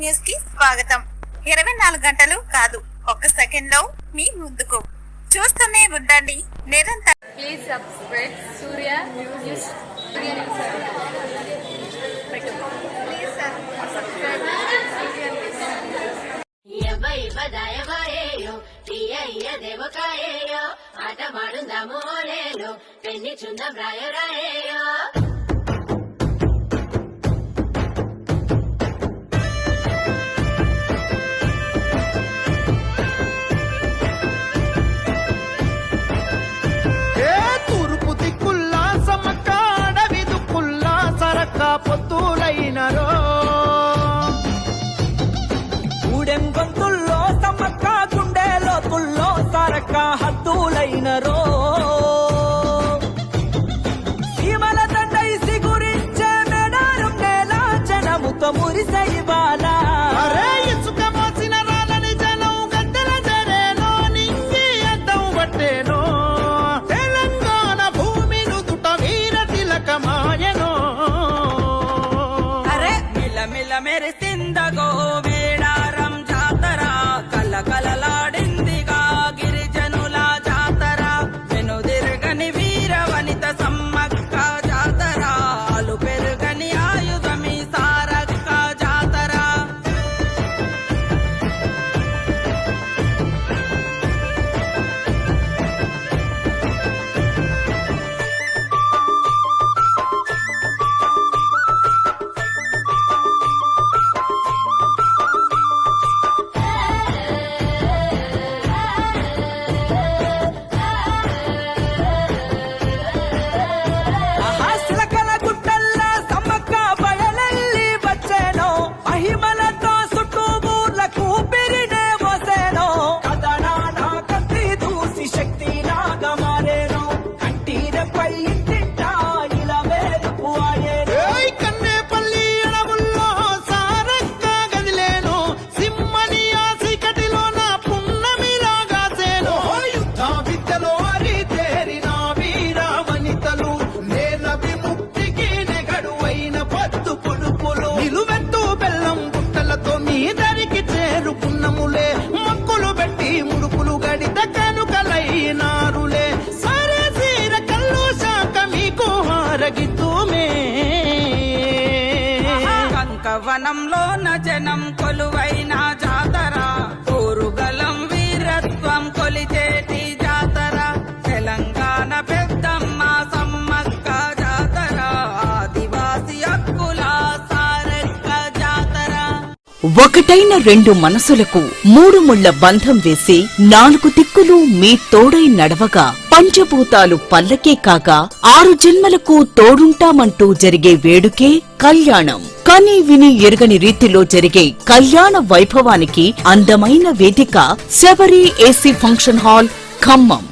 న్యూస్కి స్వాగతం. ఇరవై నాలుగు గంటలు కాదు ఒక్క సెకండ్లో మీ ముందుకు. చూస్తూనే ఉండండి నిరంతరం please subscribe Surya news Surya news please subscribe Surya news తీయ దేవకాయేయో ఆట మాడుందాము ఓలేలో పెళ్ళి చుందాం రాయరాయేయో పొత్తులైనరో मेरे ज़िंदा गोविंद కంకవనంలో జనం కొలువైన జాతర. ఊరుగలం వీరత్వం కొలిచేటి జాతర. తెలంగాణ పెద్దమ్మ సమ్మక్క జాతర. ఆదివాసి హక్కుల సారక్క జాతర. ఒకటైన రెండు మనసులకు మూడు ముళ్ళ బంధం వేసి నాలుగు దిక్కులు మీ తోడై నడవగా. పంచభూతాలు పల్లకే కాగా ఆరు జన్మలకు తోడుంటామంటూ జరిగే వేడుకే కళ్యాణం. కని విని ఎరుగని రీతిలో జరిగే కళ్యాణ వైభవానికి అందమైన వేదిక Sabari AC function hall Khammam.